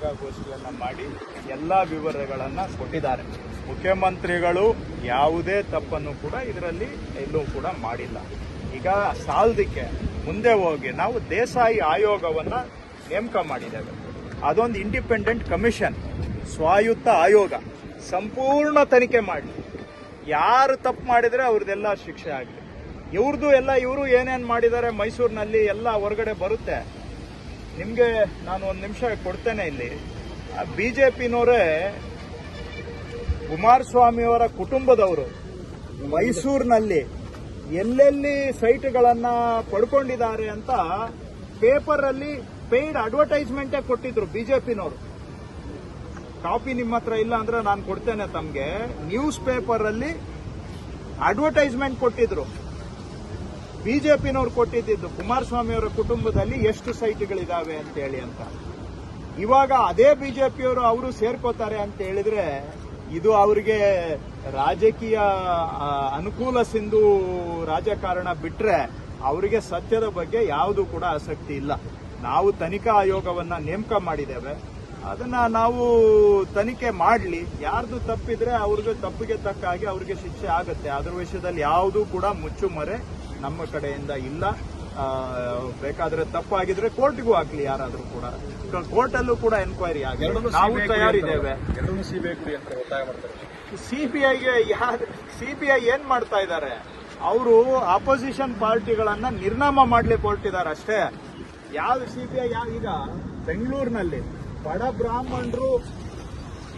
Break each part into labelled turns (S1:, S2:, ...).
S1: ಪತ್ರಿಕಾಗೋಷ್ಠಿಯನ್ನ ಮಾಡಿ ಎಲ್ಲ ವಿವರಗಳನ್ನು ಕೊಟ್ಟಿದ್ದಾರೆ. ಮುಖ್ಯಮಂತ್ರಿಗಳು ಯಾವುದೇ ತಪ್ಪನ್ನು ಕೂಡ ಇದರಲ್ಲಿ ಎಲ್ಲೂ ಕೂಡ ಮಾಡಿಲ್ಲ. ಈಗ ಸಾಲದಕ್ಕೆ ಮುಂದೆ ಹೋಗಿ ನಾವು ದೇಸಾಯಿ ಆಯೋಗವನ್ನ ನೇಮಕ ಮಾಡಿದ್ದೇವೆ. ಅದೊಂದು ಇಂಡಿಪೆಂಡೆಂಟ್ ಕಮಿಷನ್ ಸ್ವಾಯುತ್ತ ಆಯೋಗ, ಸಂಪೂರ್ಣ ತನಿಖೆ ಮಾಡಿ. ಯಾರು ತಪ್ಪು ಮಾಡಿದರೆ ಅವ್ರದ್ದೆಲ್ಲ ಶಿಕ್ಷೆ ಆಗಲಿ. ಇವ್ರದ್ದು ಎಲ್ಲ ಇವರು ಏನೇನು ಮಾಡಿದ್ದಾರೆ ಮೈಸೂರಿನಲ್ಲಿ ಎಲ್ಲ ಹೊರಗಡೆ ಬರುತ್ತೆ. ನಿಮಗೆ ನಾನು ಒಂದು ನಿಮಿಷ ಕೊಡ್ತೇನೆ ಇಲ್ಲಿ. ಬಿ ಜೆ ಪಿನವರೇ ಕುಮಾರಸ್ವಾಮಿಯವರ ಕುಟುಂಬದವರು ಮೈಸೂರಿನಲ್ಲಿ ಎಲ್ಲೆಲ್ಲಿ ಸೈಟ್ಗಳನ್ನು ಪಡ್ಕೊಂಡಿದ್ದಾರೆ ಅಂತ ಪೇಪರ್ ಅಲ್ಲಿ ಪೇಯ್ಡ್ ಅಡ್ವರ್ಟೈಸ್ಮೆಂಟೇ ಕೊಟ್ಟಿದ್ರು ಬಿಜೆಪಿನವರು. ಕಾಪಿ ನಿಮ್ಮ ಹತ್ರ ಇಲ್ಲ ಅಂದ್ರೆ ನಾನು ಕೊಡ್ತೇನೆ ತಮಗೆ. ನ್ಯೂಸ್ ಪೇಪರ್ ಅಲ್ಲಿ ಅಡ್ವರ್ಟೈಸ್ಮೆಂಟ್ ಕೊಟ್ಟಿದ್ರು. ಬಿಜೆಪಿನವ್ರು ಕೊಟ್ಟಿದ್ದು ಕುಮಾರಸ್ವಾಮಿ ಅವರ ಕುಟುಂಬದಲ್ಲಿ ಎಷ್ಟು ಸೈಟ್ಗಳಿದಾವೆ ಅಂತ ಹೇಳಿ ಅಂತ. ಇವಾಗ ಅದೇ ಬಿಜೆಪಿಯವರು ಅವರು ಸೇರ್ಕೋತಾರೆ ಅಂತ ಹೇಳಿದ್ರೆ ಇದು ಅವರಿಗೆ ರಾಜಕೀಯ ಅನುಕೂಲ ಸಿಂಧು ರಾಜಕಾರಣ ಬಿಟ್ರೆ ಅವರಿಗೆ ಸತ್ಯದ ಬಗ್ಗೆ ಯಾವುದು ಕೂಡ ಆಸಕ್ತಿ ಇಲ್ಲ. ನಾವು ತನಿಖಾ ಆಯೋಗವನ್ನ ನೇಮಕ ಮಾಡಿದ್ದೇವೆ. ಅದನ್ನ ನಾವು ತನಿಖೆ ಮಾಡಲಿ. ಯಾರ್ದು ತಪ್ಪಿದ್ರೆ ಅವ್ರಿಗೆ ತಪ್ಪಿಗೆ ತಕ್ಕ ಹಾಗೆ ಅವ್ರಿಗೆ ಶಿಕ್ಷೆ ಆಗುತ್ತೆ. ಅದರ ವಿಷಯದಲ್ಲಿ ಯಾವುದೂ ಕೂಡ ಮುಚ್ಚುಮರೆ. ನಮ್ಮ ಕಡೆಯಿಂದ ಇಲ್ಲ. ಬೇಕಾದ್ರೆ ತಪ್ಪಾಗಿದ್ರೆ ಕೋರ್ಟ್ಗೂ ಹಾಕ್ಲಿ ಯಾರಾದ್ರೂ ಕೂಡ. ಕೋರ್ಟಲ್ಲೂ ಕೂಡ ಎನ್ಕ್ವೈರಿ ಆಗಿದೆ. ನಾವು ತಯಾರಿದ್ದೇವೆ. ಸಿಬಿಐಗೆ ಸಿಬಿಐ ಏನ್ ಮಾಡ್ತಾ ಇದ್ದಾರೆ? ಅವರು ಅಪೋಸಿಷನ್ ಪಾರ್ಟಿಗಳನ್ನ ನಿರ್ನಾಮ ಮಾಡ್ಲಿಕ್ಕೆ ಹೊರಟಿದ್ದಾರೆ ಅಷ್ಟೇ. ಯಾವ ಸಿಬಿಐ ಯಾವ ಈಗ ಬೆಂಗಳೂರಿನಲ್ಲಿ ಬಡ ಬ್ರಾಹ್ಮಣರು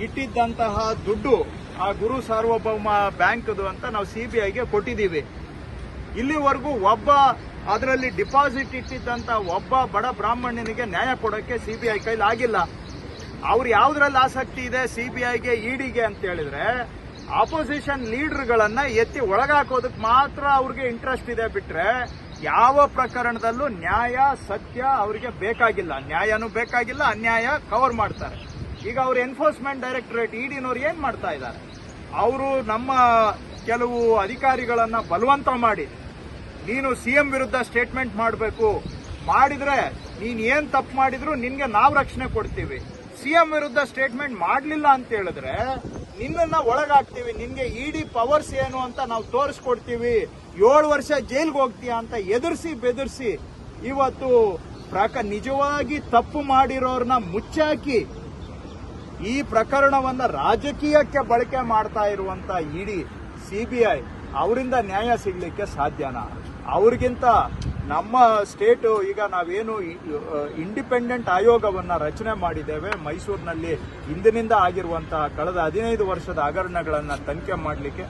S1: ಇಟ್ಟಿದ್ದಂತಹ ದುಡ್ಡು ಆ ಗುರು ಸಾರ್ವಭೌಮ ಬ್ಯಾಂಕ್ದು ಅಂತ ನಾವು ಸಿಬಿಐಗೆ ಕೊಟ್ಟಿದ್ದೀವಿ. ಇಲ್ಲಿವರೆಗೂ ಒಬ್ಬ ಅದರಲ್ಲಿ ಡಿಪಾಸಿಟ್ ಇಟ್ಟಿದ್ದಂತ ಒಬ್ಬ ಬಡ ಬ್ರಾಹ್ಮಣನಿಗೆ ನ್ಯಾಯ ಕೊಡೋಕೆ ಸಿಬಿಐ ಕೈಲಿ ಆಗಿಲ್ಲ. ಅವ್ರು ಯಾವ್ದ್ರಲ್ಲಿ ಆಸಕ್ತಿ ಇದೆ ಸಿಬಿಐಗೆ, ಇಡಿಗೆ ಅಂತ ಹೇಳಿದ್ರೆ ಆಪೋಸಿಷನ್ ಲೀಡರ್ಗಳನ್ನ ಎತ್ತಿ ಒಳಗಾಕೋದಕ್ಕೆ ಮಾತ್ರ ಅವ್ರಿಗೆ ಇಂಟ್ರೆಸ್ಟ್ ಇದೆ ಬಿಟ್ರೆ ಯಾವ ಪ್ರಕರಣದಲ್ಲೂ ನ್ಯಾಯ, ಸತ್ಯ ಅವರಿಗೆ ಬೇಕಾಗಿಲ್ಲ. ನ್ಯಾಯನೂ ಬೇಕಾಗಿಲ್ಲ, ಅನ್ಯಾಯ ಕವರ್ ಮಾಡ್ತಾರೆ. ಈಗ ಅವ್ರ ಎನ್ಫೋರ್ಸ್ಮೆಂಟ್ ಡೈರೆಕ್ಟರೇಟ್ ಇಡಿನವ್ರು ಏನ್ ಮಾಡ್ತಾ ಇದ್ದಾರೆ? ಅವರು ನಮ್ಮ ಕೆಲವು ಅಧಿಕಾರಿಗಳನ್ನ ಬಲವಂತ ಮಾಡಿ, ನೀನು ಸಿಎಂ ವಿರುದ್ಧ ಸ್ಟೇಟ್ಮೆಂಟ್ ಮಾಡಬೇಕು. ಮಾಡಿದ್ರೆ ನೀನ್ ಏನ್ ತಪ್ಪು ಮಾಡಿದ್ರು ನಿನ್ಗೆ ನಾವು ರಕ್ಷಣೆ ಕೊಡ್ತೀವಿ. ಸಿಎಂ ವಿರುದ್ಧ ಸ್ಟೇಟ್ಮೆಂಟ್ ಮಾಡಲಿಲ್ಲ ಅಂತ ಹೇಳಿದ್ರೆ ನಿನ್ನನ್ನ ಒಳಗಾಗ್ತೀವಿ ನಿನ್ಗೆ ಇಡಿ ಪವರ್ಸ್ ಏನು ಅಂತ ನಾವು ತೋರಿಸ್ಕೊಡ್ತೀವಿ. ಏಳು ವರ್ಷ ಜೈಲ್ಗೆ ಹೋಗ್ತೀಯ ಅಂತ ಎದುರಿಸಿ ಬೆದರ್ಸಿ ಇವತ್ತು ಪ್ರಕ ನಿಜವಾಗಿ ತಪ್ಪು ಮಾಡಿರೋರ್ನ ಮುಚ್ಚಾಕಿ ಈ ಪ್ರಕರಣವನ್ನ ರಾಜಕೀಯಕ್ಕೆ ಬಳಕೆ ಮಾಡ್ತಾ ಇರುವಂತ ಇಡಿ ಸಿಬಿಐ ಅವರಿಂದ ನ್ಯಾಯ ಸಿಗ್ಲಿಕ್ಕೆ ಸಾಧ್ಯನಾ? ಅವ್ರಿಗಿಂತ ನಮ್ಮ ಸ್ಟೇಟ್ ಈಗ ನಾವೇನು ಇಂಡಿಪೆಂಡೆಂಟ್ ಆಯೋಗವನ್ನ ರಚನೆ ಮಾಡಿದ್ದೇವೆ, ಮೈಸೂರಿನಲ್ಲಿ ಇಂದಿನಿಂದ ಆಗಿರುವಂತಹ ಕಳೆದ ಹದಿನೈದು ವರ್ಷದ ಹಗರಣಗಳನ್ನ ತನಿಖೆ ಮಾಡಲಿಕ್ಕೆ